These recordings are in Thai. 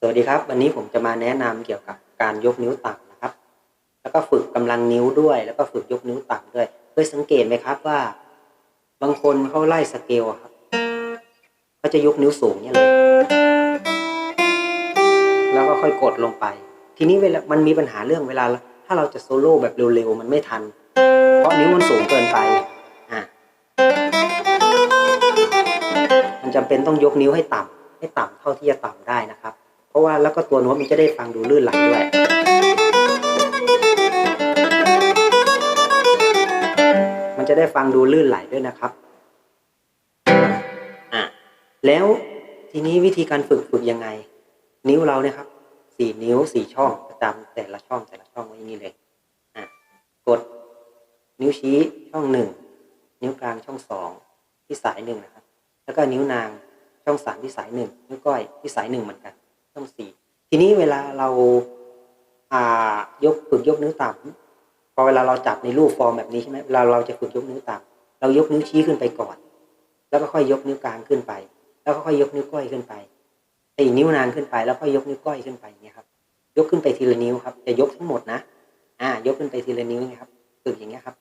สวัสดีครับ วันนี้ผมจะมาแนะนำเกี่ยวกับการยกนิ้วต่ำนะครับ แล้วก็ฝึกกำลังนิ้วด้วย แล้วก็ฝึกยกนิ้วต่ำด้วยเคยสังเกตไหมครับว่า บางคนเขาไล่สเกลครับเขาจะยกนิ้วสูงเนี่ยเลย แล้วก็ค่อยกดลงไป ทีนี้เวลามันมีปัญหาเรื่องเวลา ถ้าเราจะโซโล่แบบเร็วๆมันไม่ทัน เพราะนิ้วมันสูงเกินไปอะมันจำเป็นต้องยกนิ้วให้ต่ำให้ต่ำเท่าที่จะต่ำได้นะครับ ราะว่าแล้วก็ตัวโน้ตมันจะได้ฟังดูลื่นไหลด้วย มันจะได้ฟังดูลื่นไหลด้วยนะครับอะแล้วทีนี้วิธีการฝึกฝึกยังไง นิ้วเราเนี่ยครับสี่นิ้วสี่ช่องประจำแต่ละช่องแต่ละช่องไว้อย่างนี้เลยอะกดนิ้วชี้ช่องหนึ่งนิ้วกลางช่องสองที่สายหนึ่งนะครับ แล้วก็นิ้วนางช่องสามที่สายหนึ่งนิ้วก้อยที่สายหนึ่งเหมือนกัน ช่องสี่ทีนี้เวลาเราอ่ายกฝึกยกนิ้วต่ำพอเวลาเราจับในรูปฟอร์มแบบนี้ใช่ไหมเวลาเราจะฝึกยกนิ้วต่ำเรายกนิ้วชี้ขึ้นไปก่อน แล้วก็ค่อยยกนิ้วกลางขึ้นไป แล้วก็ค่อยยกนิ้วก้อยขึ้นไปไอ้นิ้วนางขึ้นไป แล้วค่อยยกนิ้วก้อยขึ้นไปอย่างเงี้ยครับ ยกขึ้นไปทีละนิ้วครับ จะยกทั้งหมดนะ อ่า ยกขึ้นไปทีละนิ้วอย่างเงี้ยครับฝึกอย่างเงี้ยครับ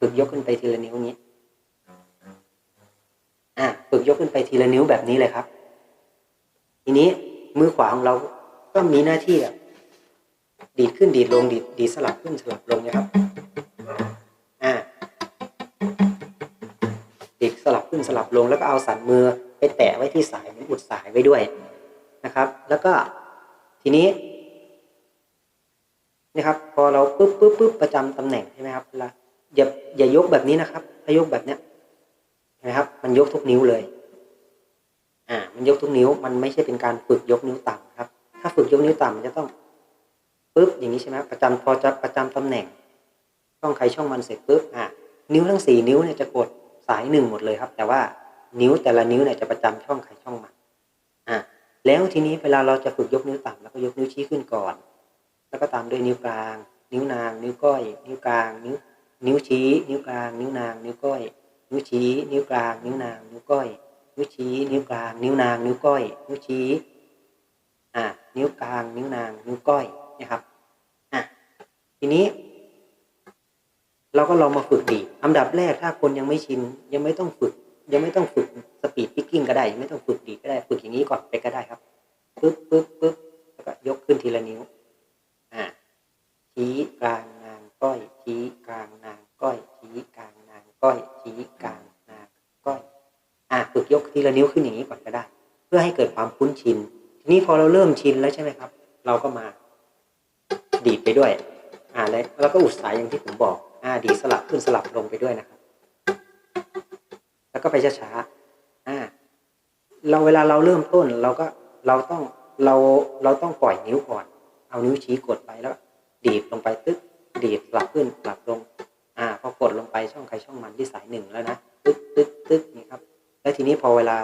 ฝึกยกขึ้นไปทีละนิ้วอย่างนี้ อ่าฝึกยกขึ้นไปทีละนิ้วแบบนี้เลยครับ ทีนี้มือขวาของเราก็มีหน้าที่ดีดขึ้นดีดลงดีดดีสลับขึ้นสลับลงนะครับอ่าดีดสลับขึ้นสลับลง แล้วก็เอาสันมือไปแตะไว้ที่สายเหมือนอุดสายไว้ด้วยนะครับ แล้วก็ทีนี้นะครับ พอเราปุ๊บปุ๊บปุ๊บประจำตำแหน่งใช่ไหมครับเวลาอย่าอย่ายกแบบนี้นะครับถ้ายกแบบเนี้ยนะครับ มันยกทุกนิ้วเลย อ่ามันยกทุกนิ้วมันไม่ใช่เป็นการฝึกยกนิ้วต่ำครับ ถ้าฝึกยกนิ้วต่ำมันจะต้องปุ๊บอย่างนี้ใช่ไหมประจำพอจะประจำตำแหน่ง ช่องใครช่องมันเสร็จปุ๊บอ่านิ้วทั้งสี่นิ้วเนี่ยจะกดสายหนึ่งหมดเลยครับ แต่ว่านิ้วแต่ละนิ้วเนี่ยจะประจำช่องใครช่องมันอ่าแล้วทีนี้เวลาเราจะฝึกยกนิ้วต่ำแล้วก็ยกนิ้วชี้ขึ้นก่อน แล้วก็ตามด้วยนิ้วกลาง นิ้วนาง นิ้วก้อย นิ้วกลาง นิ้ว นิ้วชี้ นิ้วกลาง นิ้วนาง นิ้วก้อย นิ้วชี้ นิ้วกลาง นิ้วนาง นิ้วก้อย นิ้วชี้ นิ้วกลาง นิ้วนาง นิ้วก้อย นิ้วชี้อ่านิ้วกลาง นิ้วนาง นิ้วก้อยนะครับอะทีนี้ เราก็ลองมาฝึกดีอันดับแรกถ้าคนยังไม่ชิน ยังไม่ต้องฝึก ยังไม่ต้องฝึกสปีดพิกกิ้งก็ได้ยังไม่ต้องฝึกดีก็ได้ ฝึกอย่างนี้ก่อนไปก็ได้ครับ นิ้วขึ้นอย่างนี้ก่อนก็ได้ เพื่อให้เกิดความคุ้นชิน ทีนี้พอเราเริ่มชินแล้วใช่ไหมครับ เราก็มาดีดไปด้วย อ่าแล้วแล้วก็อุดสายอย่างที่ผมบอกอ่าดีดสลับขึ้นสลับลงไปด้วยนะครับ แล้วก็ไปช้าๆอ่าเราเวลาเราเริ่มต้นเราก็เราต้องเราเราต้องปล่อยนิ้วก่อน เอานิ้วชี้กดไปแล้ว ดีดลงไปตึ๊กดีดสลับขึ้นสลับลง อ่าพอกดลงไปช่องใครช่องมันที่สายหนึ่งแล้วนะตึ๊กตึ๊กตึ๊กนี่ครับ แล้วทีนี้พอเวลา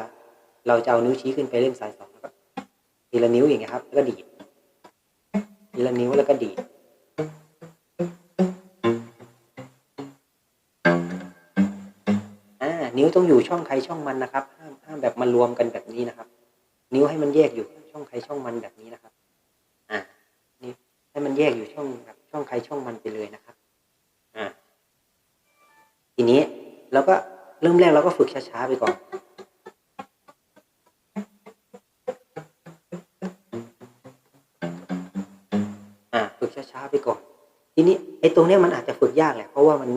เราจะเอานิ้วชี้ขึ้นไปเล่นสายสองแล้วก็ทีละนิ้วอย่างเงี้ยครับ แล้วก็ดีดทีละนิ้วแล้วก็ดีดอ่านิ้วต้องอยู่ช่องใครช่องมันนะครับ ห้ามห้ามแบบมารวมกันแบบนี้นะครับ นิ้วให้มันแยกอยู่ช่องใครช่องมันแบบนี้นะครับ อ่านี่ให้มันแยกอยู่ช่องแบบช่องใครช่องมันไปเลยนะครับ อ่าทีนี้เราก็เริ่มแรกเราก็ฝึกช้าๆไปก่อน ช้าๆไปก่อน ทีนี้ไอ้ตรงเนี้ยมันอาจจะฝึกยากแหละ เพราะว่ามัน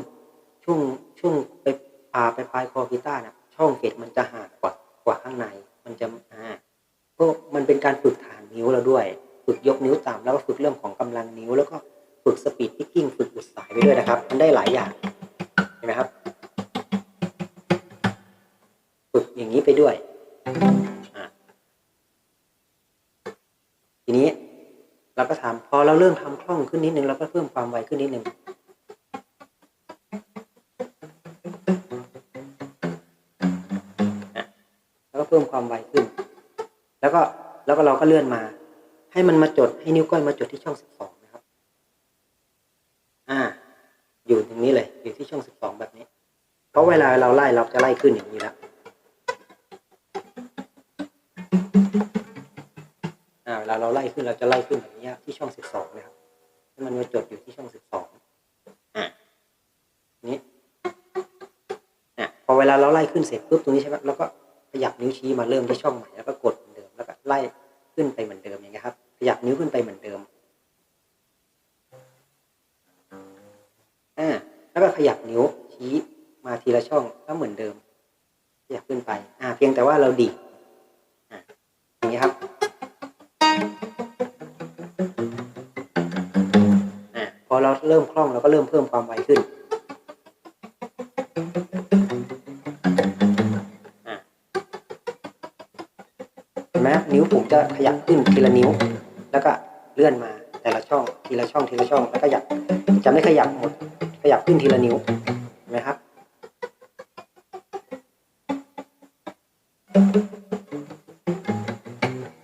ช่วงช่วงไปพาไปปลายคอกีตาร์นะช่องเฟดมันจะห่างกว่ากว่าข้างใน มันจะอ่าก็มันเป็นการฝึกฐานนิ้วเราด้วย ฝึกยกนิ้วต่ำแล้วก็ฝึกเรื่องของกำลังนิ้ว แล้วก็ฝึกสปีดพิกกิ้งฝึกอุดสายไปด้วยนะครับ มันได้หลายอย่างเห็นไหมครับ ฝึกอย่างนี้ไปด้วย เราเริ่มทำคล่องขึ้นนิดนึงเราก็เพิ่มความไวขึ้นนิดนึงอะแล้วก็เพิ่มความไวขึ้น แล้วก็แล้วก็เราก็เลื่อนมา ให้มันมาจดให้นิ้วก้อยมาจดที่ช่องสิบสองนะครับ อ่า อยู่ตรงนี้เลย อยู่ที่ช่องสิบสองแบบนี้ เพราะเวลาเราไล่เราจะไล่ขึ้นอย่างนี้แล้วาเราไล่ขึ้นเราจะไล่ขึ้นแบบนี้ที่ช่องสิบสองนะครับให้มันมาจดอยู่ที่ช่องสิบสองอะนี้อะพอเวลาเราไล่ขึ้นเสร็จปุ๊บตรงนี้ใช่ไหมเราก็ขยับนิ้วชี้มาเริ่มที่ช่องใหม่แล้วก็กดเหมือนเดิมแล้วก็ไล่ขึ้นไปเหมือนเดิมอย่างเงี้ยครับ ขยับนิ้วขึ้นไปเหมือนเดิมอ่าแล้วก็ขยับนิ้วชี้มาทีละช่องก็เหมือนเดิมขยับขึ้นไป อ่า เพียงแต่ว่าเราดีดอ่าอย่างนี้ครับ เราเริ่มคล่องเราก็เริ่มเพิ่มความไวขึ้นเห็นไหมนิ้วผมจะขยับขึ้นทีละนิ้ว แล้วก็เลื่อนมาแต่ละช่องทีละช่องทีละช่องแล้วก็ขยับจะไม่ขยับหมดขยับขึ้นทีละนิ้วเห็นไหมครับ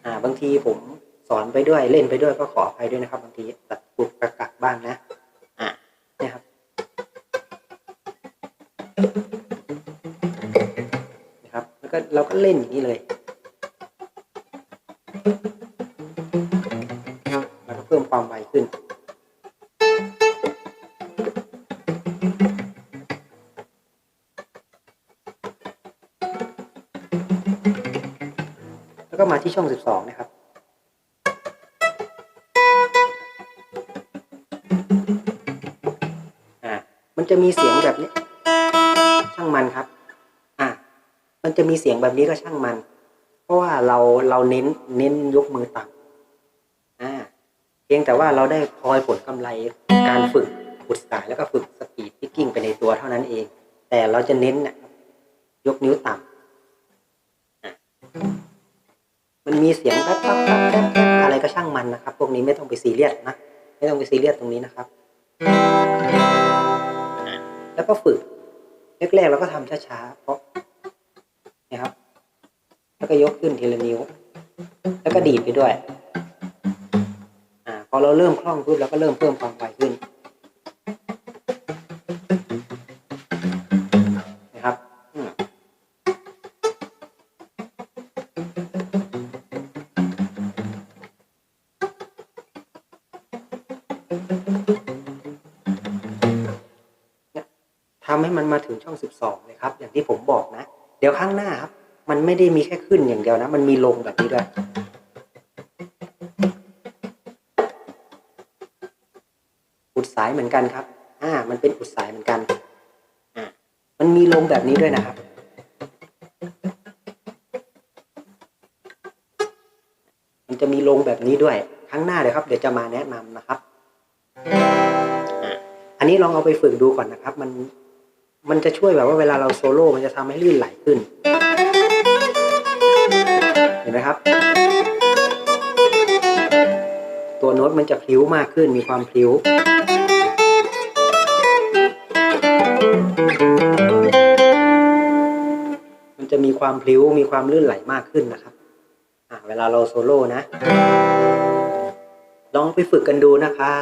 อ่าบางทีผมสอนไปด้วยเล่นไปด้วยก็ขออภัยด้วยนะครับ บางทีตัดปุกกระกักบ้างนะ เราก็เล่นอย่างนี้เลยแล้วก็เพิ่มความไวขึ้นแล้วก็มาที่ช่อง 12 นะครับ อ่า มันจะมีเสียงแบบนี้ ช่างมันครับ มันจะมีเสียงแบบนี้ก็ช่างมัน เพราะว่าเราเราเน้นเน้นยกมือต่ำอ่าเพียงแต่ว่าเราได้พลอยผลกำไรการฝึกขุดสายแล้วก็ฝึกสปีดพิกกิ้งไปในตัวเท่านั้นเอง แต่เราจะเน้นนะยกนิ้วต่ำอะมันมีเสียงแป๊บแป๊บแป๊บแป๊บแป๊บอะไรก็ช่างมันนะครับ พวกนี้ไม่ต้องไปซีเรียสนะไม่ต้องไปซีเรียสตรงนี้นะครับ แล้วก็ฝึกแรกๆเราก็ทำช้าๆเพราะ นี่ยครับ แล้วก็ยกขึ้นทีละนิ้ว แล้วก็ดีดไปด้วย อ่า พอเราเริ่มคล่องปุ๊บเราก็เริ่มเพิ่มความไวขึ้นนะครับอืทำให้มันมาถึงช่อง 12เลยครับ อย่างที่ผมบอกนะ เดี๋ยวข้างหน้าครับ มันไม่ได้มีแค่ขึ้นอย่างเดียวนะ มันมีลงแบบนี้ด้วยอุดสายเหมือนกันครับ อ่า มันเป็นอุดสายเหมือนกัน อ่า มันมีลงแบบนี้ด้วยนะครับ มันจะมีลงแบบนี้ด้วยครั้งหน้าเดี๋ยวครับ เดี๋ยวจะมาแนะนำนะครับอ่าอันนี้ลองเอาไปฝึกดูก่อนนะครับ มัน มันจะช่วยแบบว่าเวลาเราโซโล่มันจะทำให้ลื่นไหลขึ้น เห็นไหมครับ ตัวโน้ตมันจะพลิ้วมากขึ้นมีความพลิ้วมันจะมีความพลิ้วมีความลื่นไหลมากขึ้นนะครับเวลาเราโซโล่นะ ลองไปฝึกกันดูนะคะ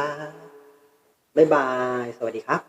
บ๊ายบาย สวัสดีครับ